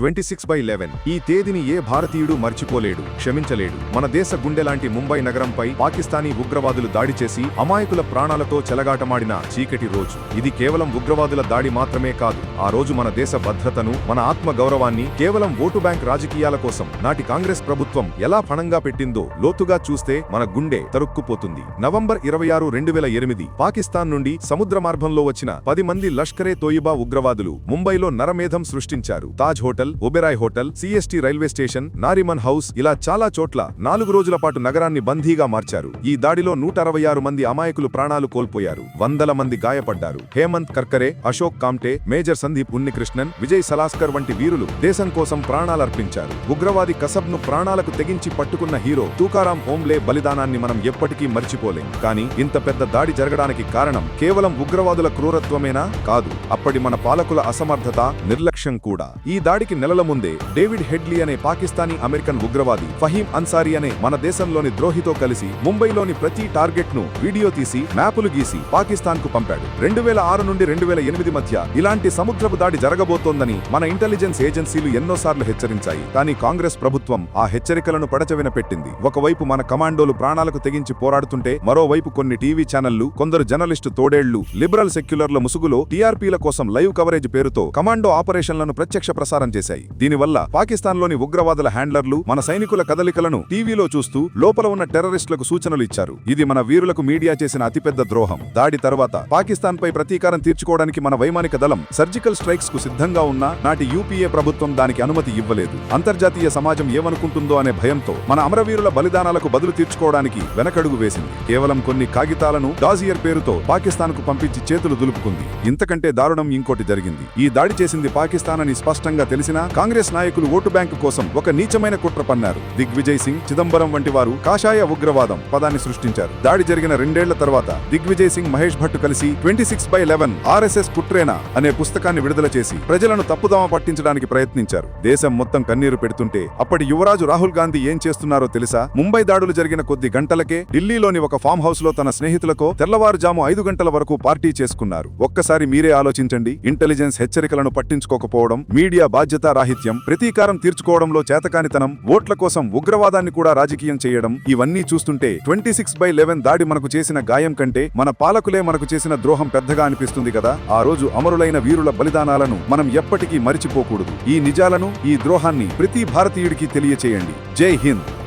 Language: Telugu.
Twenty six by eleven. ఈ తేదీని ఏ భారతీయుడు మర్చిపోలేడు క్షమించలేడు. మన దేశ గుండె లాంటి ముంబై నగరంపై పాకిస్తానీ ఉగ్రవాదులు దాడి చేసి అమాయకుల ప్రాణాలతో చెలగాటమాడిన చీకటి రోజు. ఇది కేవలం ఉగ్రవాదుల దాడి మాత్రమే కాదు ఆ రోజు మన దేశ భద్రతను మన ఆత్మ గౌరవాన్ని కేవలం ఓటు బ్యాంక్ రాజకీయాల కోసం నాటి కాంగ్రెస్ ప్రభుత్వం ఎలా ఫణంగా పెట్టిందో లోతుగా చూస్తే మన గుండె తరుక్కుపోతుంది. నవంబర్ ఇరవై ఆరు రెండు వేల ఎనిమిది. పాకిస్తాన్ నుండి సముద్ర మార్గంలో వచ్చిన పది మంది లష్కరే తోయిబా ఉగ్రవాదులు ముంబైలో నరమేధం సృష్టించారు. Taj hotel Oberoi hotel CST railway station Nariman house ఇలా చాలా చోట్ల నాలుగు రోజుల పాటు నగరాన్ని బందీగా మార్చారు. ఈ దాడిలో నూట అరవై ఆరు మంది అమాయకులు ప్రాణాలు కోల్పోయారు. వందల మంది గాయపడ్డారు. హేమంత్ కర్కరే అశోక్ కామ్టే మేజర్ సందీప్ ఉన్నికృష్ణన్ విజయ్ సలాస్కర్ వంటి వీరులు దేశం కోసం ప్రాణాలర్పించారు. ఉగ్రవాది కసబ్ను ప్రాణాలకు తెగించి పట్టుకున్న హీరో తూకారాం ఓంబ్లే బలిదానాన్ని మనం ఎప్పటికీ మర్చిపోలేం. కానీ ఇంత పెద్ద దాడి జరగడానికి కారణం కేవలం ఉగ్రవాదుల క్రూరత్వమేనా? కాదు. అప్పటి మన పాలకుల అసమర్థత నిర్లక్ష్యం కూడా. ఈ దాడికి నెలల ముందే డేవిడ్ హెడ్లీ అనే పాకిస్తానీ అమెరికన్ ఉగ్రవాది ఫహీం అన్సారీ అనే మన దేశంలోని ద్రోహితో కలిసి ముంబైలోని ప్రతి టార్గెట్ను వీడియో తీసి మ్యాపులు గీసి పాకిస్తాన్కు పంపాడు. రెండు వేల ఆరు నుండి రెండు వేల ఎనిమిది మధ్య ఇలాంటి సముద్రపు దాడి జరగబోతోందని మన ఇంటెలిజెన్స్ ఏజెన్సీలు ఎన్నోసార్లు హెచ్చరించాయి. కానీ కాంగ్రెస్ ప్రభుత్వం ఆ హెచ్చరికలను పడచవిన పెట్టింది. ఒకవైపు మన కమాండోలు ప్రాణాలకు తెగించి పోరాడుతుంటే మరోవైపు కొన్ని టీవీ ఛానళ్ళు కొందరు జర్నలిస్టు తోడేళ్ళు లిబరల్ సెక్యులర్ల ముసుగులో టీఆర్పీల కోసం లైవ్ కవరేజ్ పేరుతో కమాండో ఆపరేషన్లను ప్రత్యక్ష ప్రసారం చేశారు చేశాయి దీనివల్ల పాకిస్తాన్లోని ఉగ్రవాదుల హ్యాండ్లర్లు మన సైనికుల కదలికలను టీవీలో చూస్తూ లోపల ఉన్న టెర్రరిస్టులకు సూచనలు ఇచ్చారు. ఇది మన వీరులకు మీడియా చేసిన అతిపెద్ద ద్రోహం. దాడి తర్వాత పాకిస్తాన్ పై ప్రతీకారం తీర్చుకోవడానికి మన వైమానిక దళం సర్జికల్ స్ట్రైక్స్కు సిద్ధంగా ఉన్నా నాటి యూపీఏ ప్రభుత్వం దానికి అనుమతి ఇవ్వలేదు. అంతర్జాతీయ సమాజం ఏమనుకుంటుందో అనే భయంతో మన అమరవీరుల బలిదానాలకు బదులు తీర్చుకోవడానికి వెనకడుగు వేసింది. కేవలం కొన్ని కాగితాలను డాజియర్ పేరుతో పాకిస్తాన్కు పంపించి చేతులు దులుపుకుంది. ఇంతకంటే దారుణం ఇంకోటి జరిగింది. ఈ దాడి చేసింది పాకిస్తాన్ అని స్పష్టంగా తెలిసి చేసినా కాంగ్రెస్ నాయకులు ఓటు బ్యాంకు కోసం ఒక నీచమైన కుట్ర పన్నారు. దిగ్విజయ్ సింగ్ చిదంబరం వంటి వారు కాషాయ ఉగ్రవాదం పదాన్ని సృష్టించారు. దాడి జరిగిన రెండేళ్ళ తర్వాత దిగ్విజయ్ సింగ్ మహేష్ భట్ కలిసి twenty six by eleven RSS కుట్రేనా అనే పుస్తకాన్ని విడుదల చేసి ప్రజలను తప్పుదామ పట్టించడానికి ప్రయత్నించారు. దేశం మొత్తం కన్నీరు పెడుతుంటే అప్పటి యువరాజు రాహుల్ గాంధీ ఏం చేస్తున్నారో తెలుసా? ముంబై దాడులు జరిగిన కొద్ది గంటలకే ఢిల్లీలోని ఒక ఫామ్ హౌస్లో తన స్నేహితులతో తెల్లవారుజాము ఐదు గంటల వరకు పార్టీ చేసుకున్నారు. ఒక్కసారి మీరే ఆలోచించండి. ఇంటెలిజెన్స్ హెచ్చరికలను పట్టించుకోకపోవడం మీడియా బాధ్యత రాహిత్యం ప్రతీకారం తీర్చుకోవడంలో చేతకానితనం ఓట్ల కోసం ఉగ్రవాదాన్ని కూడా రాజకీయం చేయడం ఇవన్నీ చూస్తుంటే ట్వంటీ సిక్స్ బై లెవెన్ దాడి మనకు చేసిన గాయం కంటే మన పాలకులే మనకు చేసిన ద్రోహం పెద్దగా అనిపిస్తుంది కదా? ఆ రోజు అమరులైన వీరుల బలిదానాలను మనం ఎప్పటికీ మరిచిపోకూడదు. ఈ నిజాలను ఈ ద్రోహాన్ని ప్రతి భారతీయుడికి తెలియచేయండి. జై హింద్!